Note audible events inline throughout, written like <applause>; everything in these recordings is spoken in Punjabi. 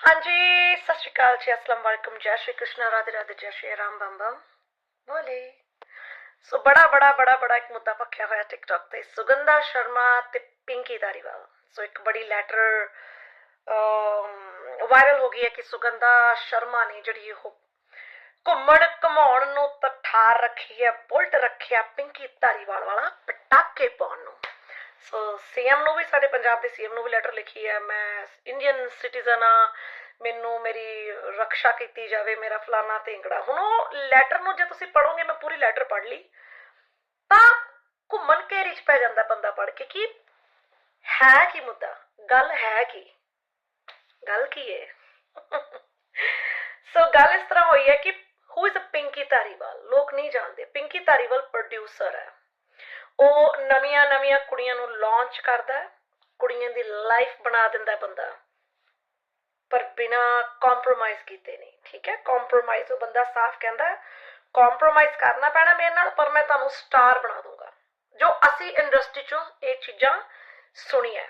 ਹਾਂਜੀ, ਸਤਿ ਸ਼੍ਰੀ ਅਕਾਲ ਜੀ, ਅਸਲਾਮ ਵਾਲੇਕੁਮ, ਜੈ ਸ਼੍ਰੀ ਕ੍ਰਿਸ਼ਨ, ਰਾਧੇ ਰਾਧੇ, ਜੈ ਸ਼੍ਰੀ ਰਾਮ ਬੰਮ ਬੰਮ ਬੋਲੇ। ਸੋ ਬੜਾ ਬੜਾ ਬੜਾ ਬੜਾ ਇੱਕ ਮੁੱਦਾ ਪੱਖਿਆ ਹੋਇਆ ਟਿਕਟੌਕ ਤੇ, ਸੁਗੰਧਾ ਸ਼ਰਮਾ ਤੇ ਪਿੰਕੀ ਧਾਰੀਵਾਲ। ਸੋ ਇੱਕ ਬੜੀ ਲੈਟਰ ਵਾਇਰਲ ਹੋ ਗਈ ਹੈ ਕਿ ਸੁਗੰਧਾ ਸ਼ਰਮਾ ਨੇ ਜਿਹੜੀ ਉਹ ਘੁੰਮਣ ਘਮਾਉਣ ਨੂੰ ਤਾਂ ਠਾਰ ਰੱਖੀ ਹੈ, ਬੁਲਟ ਰੱਖਿਆ ਪਿੰਕੀ ਧਾਰੀਵਾਲ ਵਾਲਾ ਪਟਾਕੇ ਪਾਉਣ ਨੂੰ। ਸੋ ਸੀਐਮ ਨੂੰ ਵੀ, ਸਾਡੇ ਪੰਜਾਬ ਦੇ ਸੀਐਮ ਨੂੰ ਵੀ ਲੈਟਰ ਲਿਖੀ ਹੈ। ਮੈਂ ਇੰਡੀਅਨ ਸਿਟੀਜ਼ਨ ਆ ਮੈਨੂੰ ਮੇਰੀ ਰੱਖਿਆ ਕੀਤੀ ਜਾਵੇ, ਮੇਰਾ ਫਲਾਣਾ ਢਿੰਗੜਾ ਹੁਣ ਉਹ ਲੈਟਰ ਨੂੰ ਜੇ ਤੁਸੀਂ ਪੜੋਗੇ ਮੈਂ ਪੂਰੀ ਲੈਟਰ ਪੜ੍ਹ ਲਈ, ਤਾਂ ਘੁੰਮਣ ਘੇਰੀ ਚ ਪੈ ਜਾਂਦਾ ਬੰਦਾ ਪੜ ਕੇ ਕਿ ਹੈ ਕੀ ਮੁੱਦਾ? ਗੱਲ ਹੈ ਕੀ? ਗੱਲ ਕੀ ਹੈ ਸੋ <laughs> ਗੱਲ ਇਸ ਤਰ੍ਹਾਂ ਹੋਈ ਹੈ ਕਿ ਹੂ ਇਜ਼ ਪਿੰਕੀ ਧਾਰੀਵਾਲ ਲੋਕ ਨਹੀਂ ਜਾਣਦੇ। ਪਿੰਕੀ ਧਾਰੀਵਾਲ ਪ੍ਰੋਡਿਊਸਰ ਹੈ। ਉਹ ਨਵੀਆਂ ਨਵੀਆਂ ਕੁੜੀਆਂ ਨੂੰ ਲਾਂਚ ਕਰਦਾ ਕੁੜੀਆਂ ਦੀ ਲਾਈਫ ਬਣਾ ਦਿੰਦਾ ਬੰਦਾ। ਪਰ ਬਿਨਾ ਕੰਪਰੋਮਾਈਜ਼ ਕੀਤੇ ਨਹੀਂ, ਠੀਕ ਹੈ? ਕੰਪਰੋਮਾਈਜ਼ ਉਹ ਬੰਦਾ ਸਾਫ਼ ਕਹਿੰਦਾ ਕੰਪਰੋਮਾਈਜ਼ ਕਰਨਾ ਪੈਣਾ ਮੇਰੇ ਨਾਲ, ਪਰ ਮੈਂ ਤੁਹਾਨੂੰ ਸਟਾਰ ਬਣਾ ਦੂੰਗਾ ਜੋ ਅਸੀਂ ਇੰਡਸਟਰੀ ਚੋਂ ਇਹ ਚੀਜ਼ਾਂ ਸੁਣੀਆਂ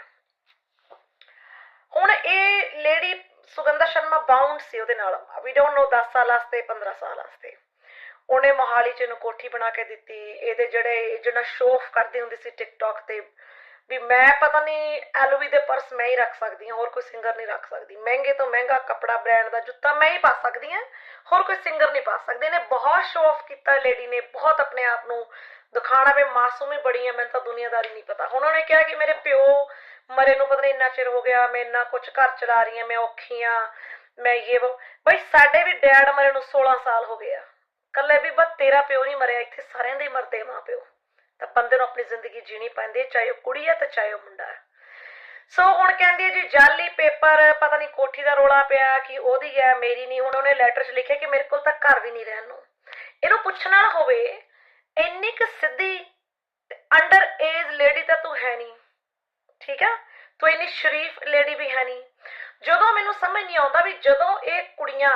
ਹੁਣ ਇਹ ਲੇਡੀ ਸੁਗੰਧਾ ਸ਼ਰਮਾ ਬਾਉਂਡ ਸੀ ਉਹਦੇ ਨਾਲ। ਵੀ ਡੋਨਟ ਨੋ 10 ਸਾਲ ਵਾਸਤੇ 15 ਸਾਲ ਵਾਸਤੇ। ਉਹਨੇ ਮੋਹਾਲੀ ਚ ਇਹਨੂੰ ਕੋਠੀ ਬਣਾ ਕੇ ਦਿੱਤੀ, ਇਹਦੇ ਜਿਹੜੇ ਜਿਹੜਾ ਸ਼ੋਅ ਕਰਦੀ ਹੁੰਦੀ ਸੀ ਟਿਕਟੌਕ ਤੇ, ਵੀ ਮੈਂ ਪਤਾ ਨਹੀਂ ਐਲਵੀ ਦੇ ਪਰਸ ਮੈਂ ਹੀ ਰੱਖ ਸਕਦੀ ਹਾਂ, ਹੋਰ ਕੋਈ ਸਿੰਗਰ ਨਹੀਂ ਰੱਖ ਸਕਦੀ। ਮਹਿੰਗੇ ਤੋਂ ਮਹਿੰਗਾ ਕੱਪੜਾ ਬ੍ਰਾਂਡ ਦਾ ਜੁੱਤਾ ਮੈਂ ਹੀ ਪਾ ਸਕਦੀ ਹਾਂ, ਹੋਰ ਕੋਈ ਸਿੰਗਰ ਨਹੀਂ ਪਾ ਸਕਦੀ। ਇਹਨੇ ਬਹੁਤ ਸ਼ੋਅ ਆਫ ਕੀਤਾ ਲੇਡੀ ਨੇ ਬਹੁਤ ਆਪਣੇ ਆਪ ਨੂੰ ਦਿਖਾਣਾ ਵੀ ਮਾਸੂਮ ਹੀ ਬੜੀ ਹੈ, ਮੈਨੂੰ ਤਾਂ ਦੁਨੀਆਦਾਰੀ ਨਹੀਂ ਪਤਾ। ਹੁਣ ਉਹਨੇ ਕਿਹਾ ਕਿ ਮੇਰੇ ਪਿਓ ਮਰੇ ਨੂੰ ਪਤਾ ਨਹੀਂ ਇੰਨਾ ਚਿਰ ਹੋ ਗਿਆ, ਮੈਂ ਇੰਨਾ ਕੁਝ ਘਰ ਚਲਾ ਰਹੀ ਹਾਂ, ਮੈਂ ਔਖੀ ਹਾਂ, ਮੈਂ ਇਹ ਬਈ ਸਾਡੇ ਵੀ ਡੈਡ ਮਰੇ ਨੂੰ 16 ਸਾਲ ਹੋ ਗਏ ਆ। ਕੱਲੇ ਵੀ ਤੇਰਾ ਪਿਓ ਨਹੀਂ ਮਰਿਆ, ਇੱਥੇ ਸਾਰਿਆਂ ਦੇ ਮਰਦੇ ਮਾਂ ਤਾਂ ਬੰਦੇ ਨੂੰ ਆਪਣੀ ਜ਼ਿੰਦਗੀ ਜੀਣੀ ਪੈਂਦੀ ਹੈ, ਚਾਹੇ ਉਹ ਕੁੜੀ ਹੈ ਤੇ ਚਾਹੇ ਉਹ ਮੁੰਡਾ ਹੈ। ਸੋ ਹੁਣ ਕਹਿੰਦੀ ਹੈ ਜੀ, ਜਾਲੀ ਪੇਪਰ, ਪਤਾ ਨਹੀਂ ਕੋਠੀ ਦਾ ਰੋਲਾ ਪਿਆ ਕਿ ਉਹਦੀ ਹੈ, ਮੇਰੀ ਨਹੀਂ। ਹੁਣ ਉਹਨੇ ਲੈਟਰ 'ਚ ਲਿਖਿਆ ਕਿ ਮੇਰੇ ਕੋਲ ਤਾਂ ਘਰ ਵੀ ਨਹੀਂ ਰਹਿਣ ਨੂੰ। ਇਹਨੂੰ ਪੁੱਛਣਾ ਹੋਵੇ, ਇੰਨੀ ਕੁ ਸਿੱਧੀ ਅੰਡਰ ਏਜ ਲੇਡੀ ਤਾਂ ਤੂੰ ਹੈ ਨਹੀਂ, ਠੀਕ ਆ? ਤੂੰ ਇੰਨੀ ਸ਼ਰੀਫ ਲੇਡੀ ਵੀ ਹੈ ਨਹੀਂ। ਜਦੋਂ ਮੈਨੂੰ ਸਮਝ ਨਹੀਂ ਆਉਂਦਾ ਵੀ ਜਦੋਂ ਇਹ ਕੁੜੀਆਂ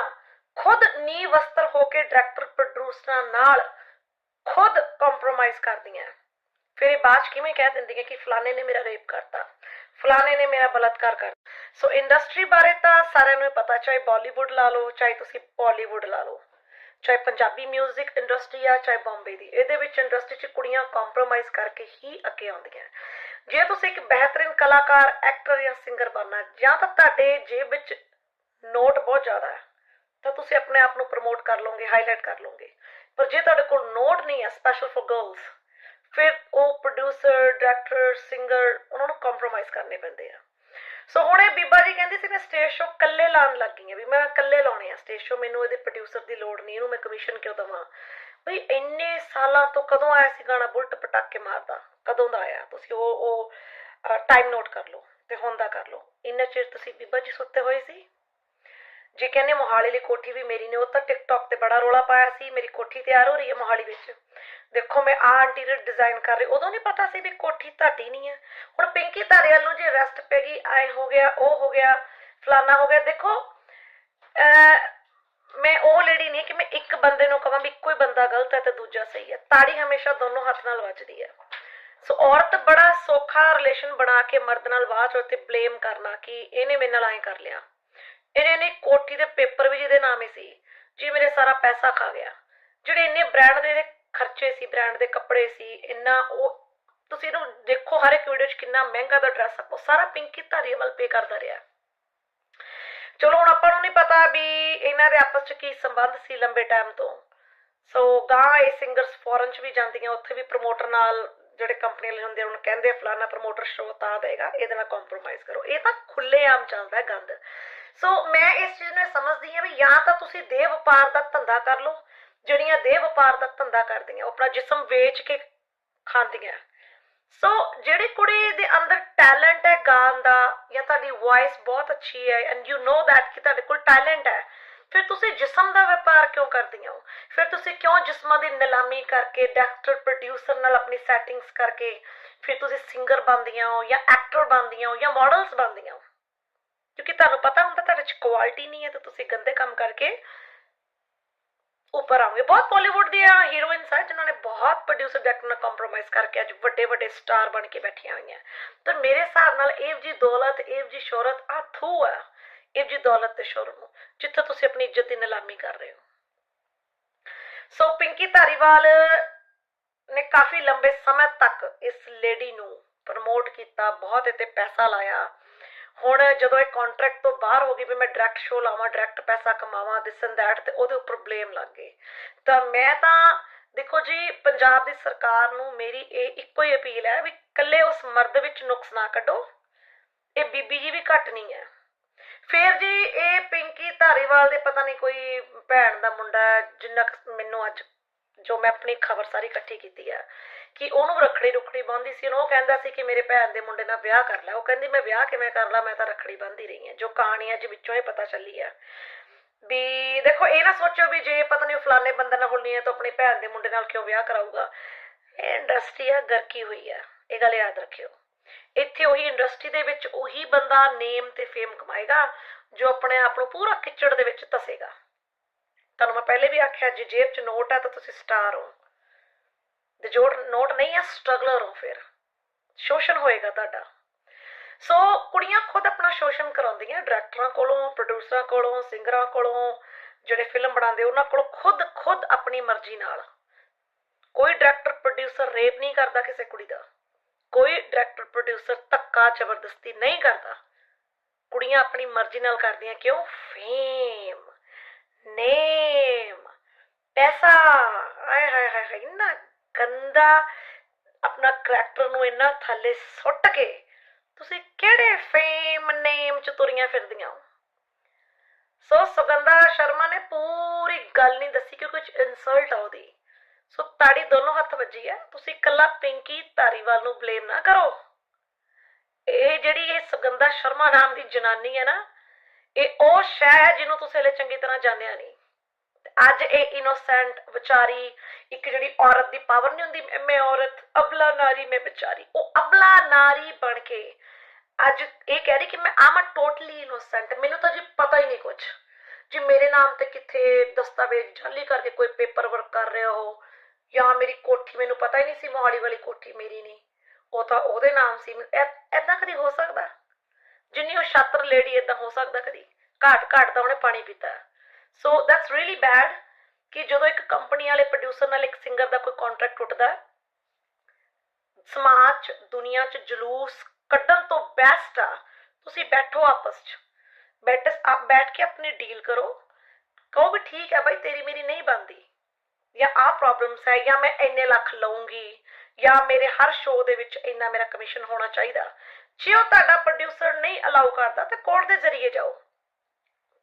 ਖੁਦ ਨੀ ਵਸਤਰ ਹੋ ਕੇ ਡਾਇਰੈਕਟਰ ਪ੍ਰੋਡਿਊਸਰਾਂ ਨਾਲ ਖੁਦ ਕੰਪਰੋਮਾਈਜ਼ ਕਰਦੀਆਂ ਫਿਰ ਇਹ ਬਾਅਦ ਕਿਵੇਂ ਕਹਿ ਦਿੰਦੀਆਂ ਕਿ ਫਲਾਣੇ ਨੇ ਮੇਰਾ ਰੇਪ ਕਰਤਾ, ਫਲਾਣੇ ਨੇ ਮੇਰਾ ਬਲਾਤਕਾਰ ਕਰਤਾ। ਸੋ ਇੰਡਸਟਰੀ ਬਾਰੇ ਤਾਂ ਸਾਰਿਆਂ ਨੂੰ ਪਤਾ, ਚਾਹੇ ਬਾਲੀਵੁੱਡ ਲਾ ਲਓ, ਚਾਹੇ ਤੁਸੀਂ ਬਾਲੀਵੁੱਡ ਲਾ ਲਓ, ਚਾਹੇ ਪੰਜਾਬੀ 뮤직 ਇੰਡਸਟਰੀ ਆ, ਚਾਹੇ ਬੰਬੇ ਦੀ, ਇਹਦੇ ਵਿੱਚ ਇੰਡਸਟਰੀ 'ਚ ਕੁੜੀਆਂ ਕੰਪਰੋਮਾਈਜ਼ ਕਰਕੇ ਹੀ ਅੱਗੇ ਆਉਂਦੀਆਂ ਜੇ ਤੁਸੀਂ ਇੱਕ ਬਿਹਤਰੀਨ ਕਲਾਕਾਰ ਐਕਟਰ ਜਾਂ ਸਿੰਗਰ ਬਣਨਾ ਜਾਂ ਤਾਂ ਤੁਹਾਡੇ ਜੇਬ ਵਿੱਚ ਨੋਟ ਬਹੁਤ ਜ਼ਿਆਦਾ ਹੈ। ਤਾਂ ਤੁਸੀਂ ਆਪਣੇ ਆਪ ਨੂੰ ਪ੍ਰਮੋਟ ਕਰ ਲਓਗੇ ਹਾਈਲਾਈਟ ਕਰ ਲਓਗੇ। ਪਰ ਜੇ ਤੁਹਾਡੇ ਕੋਲ ਨੋਟ ਨਹੀਂ ਹੈ ਸਪੈਸ਼ਲ ਫॉर ਗਰਲਸ ਫਿਰ ਉਹ ਪ੍ਰੋਡਿਊਸਰ ਡਾਇਰੈਕਟਰ ਸਿੰਗਰ ਉਹਨਾਂ ਨੂੰ ਕੰਪਰੋਮਾਈਜ਼ ਕਰਨੇ ਪੈਂਦੇ ਆ। ਸੋ ਹੁਣ ਇਹ ਬੀਬਾ ਜੀ ਕਹਿੰਦੀ ਸੀ, ਮੈਂ ਸਟੇਜ ਸ਼ੋ ਕੱਲੇ ਲਾਉਣ ਲੱਗ ਆ ਵੀ ਮੈਂ ਕੱਲੇ ਲਾਉਣੇ ਆ ਸਟੇਜ ਸ਼ੋ ਮੈਨੂੰ ਇਹਦੇ ਪ੍ਰੋਡਿਊਸਰ ਦੀ ਲੋੜ ਨਹੀਂ, ਇਹਨੂੰ ਮੈਂ ਕਮਿਸ਼ਨ ਕਿਉਂ ਦਵਾਂ? ਬਈ ਇੰਨੇ ਸਾਲਾਂ ਤੋਂ ਕਦੋਂ ਆਇਆ ਸੀ ਗਾਣਾ ਬੁਲਟ ਪਟਾਕੇ ਮਾਰਦਾ? ਕਦੋਂ ਦਾ ਆਇਆ? ਤੁਸੀਂ ਉਹ ਉਹ ਟਾਈਮ ਨੋਟ ਕਰ ਲਓ ਤੇ ਹੁਣ ਦਾ ਕਰ ਲਓ। ਇੰਨਾ ਚਿਰ ਤੁਸੀਂ ਬੀਬਾ ਜੀ ਸੁੱਤੇ ਹੋਏ ਸੀ? ਜੇ ਕਹਿੰਦੇ ਮੋਹਾਲੀ ਲਈ ਕੋਠੀ ਵੀ ਮੇਰੀ ਨੇ, ਉਹ ਤਾਂ ਟਿਕਟੌਕ ਤੇ ਬੜਾ ਰੋਲਾ ਪਾਇਆ ਸੀ, ਮੇਰੀ ਕੋਠੀ ਤਿਆਰ ਹੋ ਰਹੀ ਹੈ ਮੋਹਾਲੀ ਵਿੱਚ। ਦੇਖੋ, ਮੈਂ ਆ ਇੰਟੀਰੀਅਰ ਡਿਜ਼ਾਈਨ ਕਰ ਰਹੀ, ਉਦੋਂ ਨਹੀਂ ਪਤਾ ਸੀ ਵੀ ਕੋਠੀ ਤੁਹਾਡੀ ਨਹੀਂ ਹੈ। ਹੁਣ ਪਿੰਕੀ ਧਾਰੀਵਾਲ ਨੂੰ ਜੇ ਰੈਸਟ ਪੈ ਗਈ, ਆਏ ਹੋ ਗਿਆ, ਉਹ ਹੋ ਗਿਆ, ਫਲਾਨਾ ਹੋ ਗਿਆ, ਦੇਖੋ ਮੈਂ ਉਹ ਲੇਡੀ ਨਹੀਂ ਕਿ ਮੈਂ ਇੱਕ ਬੰਦੇ ਨੂੰ ਕਹਾਂ ਵੀ ਇੱਕੋ ਹੀ ਬੰਦਾ ਗਲਤ ਹੈ ਤੇ ਦੂਜਾ ਸਹੀ ਹੈ। ਤਾੜੀ ਹਮੇਸ਼ਾ ਦੋਨੋਂ ਹੱਥ ਨਾਲ ਵੱਜਦੀ ਹੈ। ਸੋ ਔਰਤ ਬੜਾ ਸੌਖਾ ਰਿਲੇਸ਼ਨ ਬਣਾ ਕੇ ਮਰਦ ਨਾਲ ਬਾਅਦ ਚ ਉੱਤੇ ਬਲੇਮ ਕਰਨਾ ਕਿ ਇਹਨੇ ਮੇਰੇ ਨਾਲ ਐਂ ਕਰ ਲਿਆ। ਇਹਨੇ ਨੇ ਕੋਠੀ ਦੇ ਪੇਪਰ ਵੀ ਜਿਹਦੇ ਨਾਮੇ ਸੀ ਜੀ ਮੇਰੇ ਸਾਰਾ ਪੈਸਾ ਖਾ ਗਿਆ। ਜਿਹੜੇ ਇੰਨੇ ਬ੍ਰਾਂਡ ਦੇ ਖਰਚੇ ਸੀ ਬ੍ਰਾਂਡ ਦੇ ਕੱਪੜੇ ਸੀ ਇੰਨਾ ਉਹ ਤੁਸੀਂ ਇਹਨੂੰ ਦੇਖੋ ਹਰ ਇੱਕ ਵੀਡੀਓ 'ਚ ਕਿੰਨਾ ਮਹਿੰਗਾ ਦਾ ਡਰੈਸ ਆ ਉਹ ਸਾਰਾ ਪਿੰਕੀ ਧਾਰੀਵਾਲ ਪੇ ਕਰਦਾ ਰਿਹਾ। ਚਲੋ ਹੁਣ ਆਪਾਂ ਨੂੰ ਨਹੀਂ ਪਤਾ ਵੀ ਇਹਨਾਂ ਦੇ ਆਪਸ 'ਚ ਕੀ ਸੰਬੰਧ ਸੀ ਲੰਬੇ ਟਾਈਮ ਤੋਂ। ਸੋ ਗਾਂ ਇਹ ਸਿੰਗਰਸ ਫੋਰਨ 'ਚ ਵੀ ਜਾਂਦੀਆਂ ਉੱਥੇ ਵੀ ਪ੍ਰਮੋਟਰ ਨਾਲ ਜਿਹੜੇ ਕੰਪਨੀ ਵਾਲੇ ਹੁੰਦੇ ਆ, ਕਹਿੰਦੇ ਆ, ਫਲਾਨਾ ਪ੍ਰਮੋਟਰ ਸ਼ੋਅ ਤਾਂ ਦੇਗਾ ਇਹਦੇ ਨਾਲ ਕੰਪਰੋਮਾਈਜ਼ ਕਰੋ। ਇਹ ਤਾਂ ਖੁੱਲੇ ਆਮ ਚੱਲਦਾ ਗੰਦ। ਸੋ ਮੈਂ ਇਸ ਚੀਜ਼ ਨੂੰ ਸਮਝਦੀ ਹਾਂ ਵੀ ਜਾਂ ਤਾਂ ਤੁਸੀਂ ਦੇਹ ਵਪਾਰ ਦਾ ਧੰਦਾ ਕਰ ਲਓ, ਜਿਹੜੀਆਂ ਦੇਹ ਵਪਾਰ ਦਾ ਧੰਦਾ ਕਰਦੀਆਂ, ਉਹ ਆਪਣਾ ਜਿਸਮ ਵੇਚ ਕੇ ਖਾਂਦੀਆਂ। ਸੋ ਜਿਹੜੀ ਕੁੜੀ ਦੇ ਅੰਦਰ ਟੈਲੈਂਟ ਹੈ ਗਾਣ ਦਾ, ਜਾਂ ਤੁਹਾਡੀ ਵੌਇਸ ਬਹੁਤ ਅੱਛੀ ਹੈ ਐਂਡ ਯੂ نو that ਕਿ ਤੁਹਾਡੇ ਕੋਲ ਟੈਲੈਂਟ ਹੈ, ਫਿਰ ਤੁਸੀਂ ਜਿਸਮ ਦਾ ਵਪਾਰ ਕਿਉਂ ਕਰਦੀਆਂ ਹੋ? ਫਿਰ ਤੁਸੀਂ ਕਿਉਂ ਜਿਸਮਾਂ ਦੀ ਨਿਲਾਮੀ ਕਰਕੇ ਡਾਇਰੈਕਟਰ ਪ੍ਰੋਡਿਊਸਰ ਨਾਲ ਆਪਣੀ ਸੈਟਿੰਗਸ ਕਰਕੇ, ਫਿਰ ਤੁਸੀਂ ਸਿੰਗਰ ਬਣਦੀਆਂ ਹੋ, ਜਾਂ ਐਕਟਰ ਬਣਦੀਆਂ ਹੋ, ਜਾਂ ਮਾਡਲਸ ਬਣਦੀਆਂ ਹੋ? ਕਿਉਂਕਿ ਤੁਹਾਨੂੰ ਪਤਾ ਹੁੰਦਾ ਤੁਹਾਡੇ ਚ ਕੁਆਲਿਟੀ ਨਹੀਂ ਹੈ ਤਾਂ ਤੁਸੀਂ ਗੰਦੇ ਕੰਮ ਕਰਕੇ ਉੱਪਰ ਆਉਂਗੇ ਬਹੁਤ ਬਾਲੀਵੁੱਡ ਦੀਆਂ ਹੀਰੋਇਨਸ ਆ ਜਿਨ੍ਹਾਂ ਨੇ ਬਹੁਤ ਪ੍ਰੋਡਿਊਸਰ ਡਾਇਰੈਕਟਰ ਨਾਲ ਕੰਪਰੋਮਾਈਜ਼ ਕਰਕੇ ਅੱਜ ਵੱਡੇ ਵੱਡੇ ਸਟਾਰ ਬਣ ਕੇ ਬੈਠੀਆਂ ਹੋਈਆਂ। ਤਾਂ ਮੇਰੇ ਹਿਸਾਬ ਨਾਲ ਇਹ ਜੀ ਦੌਲਤ, ਇਹ ਜੀ ਸ਼ੋਹਰਤ ਆ ਥੂ ਆ, ਇਹ ਜੀ ਦੌਲਤ ਤੇ ਸ਼ੋਹਰਤ ਨੂੰ, ਜਿੱਥੇ ਤੁਸੀਂ ਆਪਣੀ ਇੱਜ਼ਤ ਦੀ ਨਿਲਾਮੀ ਕਰ ਰਹੇ ਹੋ। ਸੋ ਪਿੰਕੀ ਧਾਰੀਵਾਲ ਨੇ ਕਾਫੀ ਲੰਬੇ ਸਮੇਂ ਤੱਕ ਇਸ ਲੇਡੀ ਨੂੰ ਪ੍ਰਮੋਟ ਕੀਤਾ, ਬਹੁਤ ਇਹ ਪੈਸਾ ਲਾਇਆ। ਹੁਣ ਜਦੋਂ ਇਹ ਕੰਟਰੈਕਟ ਤੋਂ ਬਾਹਰ ਹੋ ਗਈ ਵੀ ਮੈਂ ਡਾਇਰੈਕਟ ਸ਼ੋਅ ਲਾਵਾਂ ਡਾਇਰੈਕਟ ਪੈਸਾ ਕਮਾਵਾਂ ਦਿਸ ਐਂਡ ਦੈਟ ਤੇ ਉਹਦੇ ਉੱਪਰ ਬਲੇਮ ਲੱਗ ਗਏ। ਤਾਂ ਮੈਂ ਤਾਂ ਦੇਖੋ ਜੀ ਪੰਜਾਬ ਦੀ ਸਰਕਾਰ ਨੂੰ ਮੇਰੀ ਇਹ ਇੱਕੋ ਹੀ ਅਪੀਲ ਹੈ ਵੀ ਕੱਲੇ ਉਸ ਮਰਦ ਵਿੱਚ ਨੁਕਸ ਨਾ ਕੱਢੋ ਇਹ ਬੀਬੀ ਜੀ ਵੀ ਘੱਟ ਨਹੀਂ ਹੈ। ਫਿਰ ਜੀ ਇਹ ਪਿੰਕੀ ਧਾਰੀਵਾਲ ਦੇ ਪਤਾ ਨਹੀਂ ਕੋਈ ਭੈਣ ਦਾ ਮੁੰਡਾ ਹੈ, ਜਿੰਨਾ ਮੈਨੂੰ ਅੱਜ ਜੋ ਮੈਂ ਆਪਣੀ ਖਬਰ ਸਾਰੀ ਇਕੱਠੀ ਕੀਤੀ ਆ ਕਿ ਉਹਨੂੰ ਰੱਖੜੀ ਰੁਖੜੀ ਬੰਨ੍ਹਦੀ ਸੀ ਉਹ ਕਹਿੰਦਾ ਸੀ ਕਿ ਮੇਰੇ ਭੈਣ ਦੇ ਮੁੰਡੇ ਨਾਲ ਵਿਆਹ ਕਰ ਲੈ। ਉਹ ਕਹਿੰਦੀ, ਮੈਂ ਵਿਆਹ ਕਿਵੇਂ ਕਰ ਲਾਂ? ਮੈਂ ਤਾਂ ਰੱਖੜੀ ਬੰਨ੍ਹਦੀ ਰਹੀ ਹਾਂ। ਜੋ ਕਹਾਣੀ ਅੱਜ ਵਿੱਚੋਂ ਇਹ ਪਤਾ ਚੱਲੀ ਆ। ਵੀ ਦੇਖੋ, ਇਹ ਨਾ ਸੋਚੋ ਵੀ ਜੇ ਪਤਾ ਨਹੀਂ ਫਲਾਣੇ ਬੰਦੇ ਨਾਲ ਹੋਣੀ ਹੈ ਤਾਂ ਆਪਣੀ ਭੈਣ ਦੇ ਮੁੰਡੇ ਨਾਲ ਕਿਉਂ ਵਿਆਹ ਕਰਾਊਗਾ। ਇਹ ਇੰਡਸਟਰੀ ਆ, ਗਰਕੀ ਹੋਈ ਆ। ਇਹ ਗੱਲ ਯਾਦ ਰੱਖਿਓ। ਇੱਥੇ ਉਹੀ ਇੰਡਸਟਰੀ ਦੇ ਵਿੱਚ ਉਹੀ ਬੰਦਾ ਨੇਮ ਤੇ ਫੇਮ ਕਮਾਏਗਾ, ਜੋ ਆਪਣੇ ਆਪ ਨੂੰ ਪੂਰਾ ਕਿਚੜ ਦੇ ਵਿੱਚ ਤਸੇਗਾ ਤੁਹਾਨੂੰ ਮੈਂ ਪਹਿਲੇ ਵੀ ਆਖਿਆ, ਜੇ ਜੇਬ 'ਚ ਨੋਟ ਹੈ ਤਾਂ ਤੁਸੀਂ ਸਟਾਰ ਹੋ। ਤੇ ਜੋ ਨੋਟ ਨਹੀਂ ਆ ਸਟਰਗਲਰ ਹੋ ਫਿਰ। ਸ਼ੋਸ਼ਣ ਹੋਏਗਾ ਤੁਹਾਡਾ। ਸੋ ਕੁੜੀਆਂ ਖੁਦ ਆਪਣਾ ਸ਼ੋਸ਼ਣ ਕਰਾਉਂਦੀਆਂ ਡਾਇਰੈਕਟਰਾਂ ਕੋਲੋਂ ਪ੍ਰੋਡਿਊਸਰਾਂ ਕੋਲੋਂ ਸਿੰਗਰਾਂ ਕੋਲੋਂ, ਜਿਹੜੇ ਫਿਲਮ ਬਣਾਉਂਦੇ, ਉਹਨਾਂ ਕੋਲੋਂ ਖੁਦ ਖੁਦ ਆਪਣੀ ਮਰਜ਼ੀ ਨਾਲ। ਕੋਈ ਡਾਇਰੈਕਟਰ ਪ੍ਰੋਡਿਊਸਰ ਰੇਪ ਨਹੀਂ ਕਰਦਾ ਕਿਸੇ ਕੁੜੀ ਦਾ। ਕੋਈ ਡਾਇਰੈਕਟਰ ਪ੍ਰੋਡਿਊਸਰ ਧੱਕਾ, ਜ਼ਬਰਦਸਤੀ ਨਹੀਂ ਕਰਦਾ। ਕੁੜੀਆਂ ਆਪਣੀ ਮਰਜ਼ੀ ਨਾਲ ਕਰਦੀਆਂ ਕਿਉਂ? ਫੇਮ ਨੇਮ ਪੈਸਾ। ਆਏ ਹਾਏ ਹਾਏ ਹਾਏ, ਇੰਨਾ ਗੰਦਾ ਆਪਣਾ ਕਰੈਕਟਰ ਨੂੰ ਇੰਨਾ ਥੱਲੇ ਸੁੱਟ ਕੇ ਤੁਸੀਂ ਕਿਹੜੇ ਫੇਮ ਨੇਮ ਚ ਤੁਰੀਆਂ ਫਿਰਦੀਆਂ ਹੋ? ਸੋ ਸੁਗੰਧਾ ਸ਼ਰਮਾ ਨੇ ਪੂਰੀ ਗੱਲ ਨਹੀਂ ਦੱਸੀ ਕਿ ਕੁਝ ਇਨਸਲਟ ਆ ਉਹਦੀ। ਸੋ ਤਾੜੀ ਦੋਨੋਂ ਹੱਥ ਵੱਜੀ ਹੈ ਤੁਸੀਂ ਇਕੱਲਾ ਪਿੰਕੀ ਧਾਰੀਵਾਲ ਨੂੰ ਬਲੇਮ ਨਾ ਕਰੋ। ਇਹ ਜਿਹੜੀ ਇਹ ਸੁਗੰਧਾ ਸ਼ਰਮਾ ਨਾਮ ਦੀ ਜਨਾਨੀ ਹੈ ਨਾ, ਇਹ ਉਹ ਸ਼ੈ ਜਿਹਨੂੰ ਤੁਸੀਂ ਹਲੇ ਚੰਗੀ ਤਰ੍ਹਾਂ ਜਾਣਿਆ ਨਹੀਂ। ਅੱਜ ਇਹ ਇਨੋਸੈਂਟ ਵਿਚਾਰੀ ਇੱਕ ਜਿਹੜੀ ਔਰਤ ਦੀ ਪਾਵਰ ਨਹੀਂ ਹੁੰਦੀ ਮੈਂ ਔਰਤ, ਅਬਲਾ ਨਾਰੀ ਮੈਂ ਵਿਚਾਰੀ। ਉਹ ਅਬਲਾ ਨਾਰੀ ਬਣ ਕੇ ਅੱਜ ਇਹ ਕਹਿ ਰਹੀ ਕਿ ਮੈਂ ਆਮ ਅ ਟੋਟਲੀ ਇਨੋਸੈਂਟ ਮੈਨੂੰ ਤਾਂ ਜੀ ਪਤਾ ਹੀ ਨਹੀਂ ਕੁਝ ਜੀ ਮੇਰੇ ਨਾਮ ਤੇ ਕਿੱਥੇ ਦਸਤਾਵੇਜ਼ ਜਾਲੀ ਕਰਕੇ ਕੋਈ ਪੇਪਰ ਵਰਕ ਕਰ ਰਿਹਾ ਹੋ ਜਾਂ ਮੇਰੀ ਕੋਠੀ, ਮੈਨੂੰ ਪਤਾ ਹੀ ਨਹੀਂ ਸੀ ਮੋਹਾਲੀ ਵਾਲੀ ਕੋਠੀ ਮੇਰੀ ਨਹੀਂ। ਉਹ ਤਾਂ ਉਹਦੇ ਨਾਮ ਸੀ। ਐਦਾਂ ਕਦੀ ਹੋ ਸਕਦਾ? ਜਿੰਨੀ ਉਹ ਛਾਤਰ ਲੇਡੀ ਇਦਾਂ ਹੋ ਸਕਦਾ ਕਦੀ? ਘਾਟ ਘਾਟ ਤਾਂ ਉਹਨੇ ਪਾਣੀ ਪੀਤਾ। ਸੋ ਦੈਟਸ ਰੀਲੀ ਬੈਡ ਕਿ ਜਦੋਂ ਇੱਕ ਕੰਪਨੀ ਵਾਲੇ ਪ੍ਰੋਡਿਊਸਰ ਨਾਲ ਇੱਕ ਸਿੰਗਰ ਦਾ ਕੋਈ ਕੰਟਰੈਕਟ ਟੁੱਟਦਾ ਸਮਾਜ 'ਚ, ਦੁਨੀਆ 'ਚ ਜਲੂਸ ਕੱਢਣ ਤੋਂ ਬੈਸਟ ਆ, ਤੁਸੀਂ ਬੈਠੋ ਆਪਸ 'ਚ। ਬੈਠ, ਆਪ ਬੈਠ ਕੇ ਆਪਣੀ ਡੀਲ ਕਰੋ। ਕਹੋ ਵੀ ਠੀਕ ਹੈ ਬਾਈ, ਤੇਰੀ ਮੇਰੀ ਨਹੀਂ ਬਣਦੀ। ਜਾਂ ਆ ਪ੍ਰੋਬਲਮਸ ਹੈ, ਜਾਂ ਮੈਂ ਇੰਨੇ ਲੱਖ ਲਵਾਂਗੀ ਜਾਂ ਮੇਰੇ ਹਰ ਸ਼ੋਅ ਦੇ ਵਿੱਚ ਇੰਨਾ ਮੇਰਾ ਕਮਿਸ਼ਨ ਹੋਣਾ ਚਾਹੀਦਾ। ਜੇ ਉਹ ਤੁਹਾਡਾ ਪ੍ਰੋਡਿਊਸਰ ਨਹੀਂ ਅਲਾਉ ਕਰਦਾ, ਤਾਂ ਕੋਰਟ ਦੇ ਜ਼ਰੀਏ ਜਾਓ।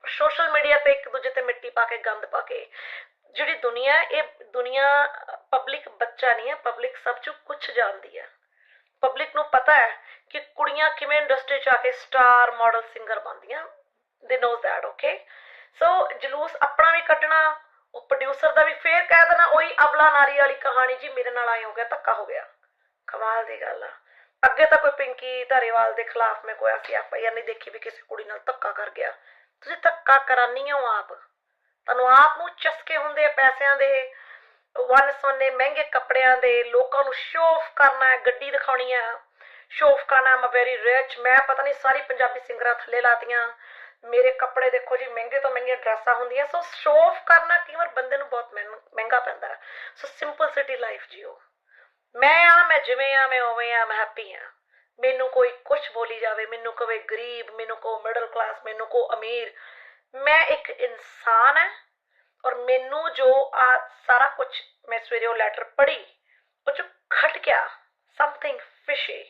ਸੋਸ਼ਲ ਮੀਡੀਆ ਤੇ ਇੱਕ ਦੂਜੇ ਤੇ ਮਿੱਟੀ ਪਾ ਕੇ, ਗੰਦ ਪਾ ਕੇ। ਜਿਹੜੀ ਦੁਨੀਆ ਇਹ ਦੁਨੀਆ ਪਬਲਿਕ ਬੱਚਾ ਨਹੀਂ ਹੈ ਪਬਲਿਕ ਸਭ ਚ ਕੁਝ ਜਾਣਦੀ ਹੈ। ਪਬਲਿਕ ਨੂੰ ਪਤਾ ਹੈ ਕਿ ਕੁੜੀਆਂ ਕਿਵੇਂ ਇੰਡਸਟਰੀ ਚ ਆ ਕੇ ਸਟਾਰ ਮਾਡਲ ਸਿੰਗਰ ਬਣਦੀਆਂ। ਦੇ ਨੋਜ਼ ਦੈਟ ਓਕੇ ਸੋ ਜਲੂਸ ਆਪਣਾ ਵੀ ਕੱਢਣਾ, ਉਹ ਪ੍ਰੋਡਿਊਸਰ ਦਾ ਵੀ ਫੇਰ ਕਹਿ ਦੇਣਾ, ਉਹੀ ਅਬਲਾ ਨਾਰੀ ਵਾਲੀ ਕਹਾਣੀ ਜੀ, ਮੇਰੇ ਨਾਲ ਆਏ ਹੋ ਗਿਆ, ਧੱਕਾ ਹੋ ਗਿਆ। ਕਮਾਲ ਦੀ ਗੱਲ ਆ। ਅੱਗੇ ਤਾਂ ਕੋਈ ਪਿੰਕੀ ਧਾਰੀਵਾਲ ਦੇ ਖਿਲਾਫ ਮੈਂ ਕੋਈ ਐਸੀ ਐਫ ਨਹੀਂ ਦੇਖੀ ਵੀ ਕਿਸੇ ਕੁੜੀ ਨਾਲ ਧੱਕਾ ਕਰ ਗਿਆ। ਤੁਸੀਂ ਧੱਕਾ ਕਰਾਨੀ ਹੋ ਆਪ। ਤੁਹਾਨੂੰ ਆਪ ਨੂੰ ਚਸਕੇ ਹੁੰਦੇ ਆ ਪੈਸਿਆਂ ਦੇ, ਵਨ ਸੋਨੇ ਮਹਿੰਗੇ ਕੱਪੜਿਆਂ ਦੇ, ਲੋਕਾਂ ਨੂੰ ਸ਼ੋਅ ਕਰਨਾ ਹੈ, ਗੱਡੀ ਦਿਖਾਉਣੀ ਹੈ। ਸ਼ੋਅ ਕਰਨਾ ਮੈਂ ਵੈਰੀ ਰਿਚ ਮੈਂ ਪਤਾ ਨਹੀਂ ਸਾਰੀ ਪੰਜਾਬੀ ਸਿੰਗਰਾਂ ਥੱਲੇ ਲਾਤੀਆਂ। ਮੇਰੇ ਕੱਪੜੇ ਦੇਖੋ ਜੀ, ਮਹਿੰਗੇ ਤੋਂ ਮਹਿੰਗੀਆਂ ਡਰੈਸਾਂ ਹੁੰਦੀਆਂ। ਸੋ ਸ਼ੋਅ ਕਰਨਾ ਕਈ ਵਾਰ ਬੰਦੇ ਨੂੰ ਬਹੁਤ ਮਹਿੰ- ਮਹਿੰਗਾ ਪੈਂਦਾ ਸੋ ਸਿੰਪਲ ਸਿਟੀ ਲਾਈਫ ਜੀਓ। ਮੈਂ ਆ, ਮੈਂ ਜਿਵੇਂ ਆ, ਮੈਂ ਉਵੇਂ ਆ ਮੈਂ ਹੈਪੀ ਆ। ਮੈਨੂੰ ਕੋਈ ਕੁਝ ਬੋਲੀ ਜਾਵੇ ਮੈਨੂੰ ਕਵੇ ਗਰੀਬ ਮੈਨੂੰ ਕੋ ਮਿਡਲ ਕਲਾਸ ਮੈਨੂੰ ਕੋ ਅਮੀਰ। ਮੈਂ ਇੱਕ ਇਨਸਾਨ ਹੈ ਔਰ ਮੈਨੂੰ ਜੋ ਆ ਸਾਰਾ ਕੁਝ ਮੈਂ ਸਵੇਰੇ ਉਹ ਲੈਟਰ ਪੜ੍ਹੀ ਉਹ ਚ ਖਟ ਸਮਥਿੰਗ ਫਿਸ਼ੀ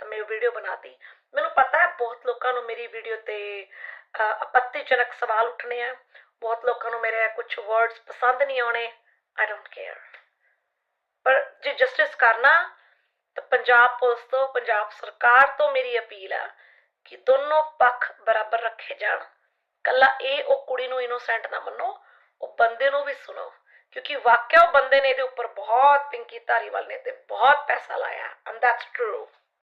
ਤਾਂ ਮੈਂ ਵੀਡੀਓ ਬਣਾਤੀ। ਮੈਨੂੰ ਪਤਾ ਹੈ ਬਹੁਤ ਲੋਕਾਂ ਨੂੰ ਮੇਰੀ ਵੀਡੀਓ ਤੇ ਅ, ਆਪੱਤੀਜਨਕ ਸਵਾਲ ਉੱਠਣੇ ਆ। ਬਹੁਤ ਲੋਕਾਂ ਨੂੰ ਮੇਰੇ ਕੁਝ ਵਰਡਸ ਪਸੰਦ ਨਹੀਂ ਆਉਣੇ। ਆਈ ਡੋਂਟ ਕੇਅਰ ਪਰ ਜੇ ਜਸਟਿਸ ਕਰਨਾ ਤਾਂ ਪੰਜਾਬ ਪੁਲਿਸ ਤੋਂ, ਪੰਜਾਬ ਸਰਕਾਰ ਤੋਂ ਮੇਰੀ ਅਪੀਲ ਆ ਕਿ ਦੋਨੋਂ ਪੱਖ ਬਰਾਬਰ ਰੱਖੇ ਜਾਣ। ਕੱਲਾ ਇਹ ਉਹ ਕੁੜੀ ਨੂੰ ਇਨੋਸੈਂਟ ਨਾ ਮੰਨੋ, ਉਹ ਬੰਦੇ ਨੂੰ ਵੀ ਸੁਣੋ। ਕਿਉਂਕਿ ਵਾਕਿਆ ਉਹ ਬੰਦੇ ਨੇ ਇਹਦੇ ਉੱਪਰ ਬਹੁਤ ਪਿੰਕੀ ਧਾਰੀਵਾਲ ਨੇ ਤੇ ਬਹੁਤ ਪੈਸਾ ਲਾਇਆ ਐਂਡ ਦੈਟਸ ਟਰੂ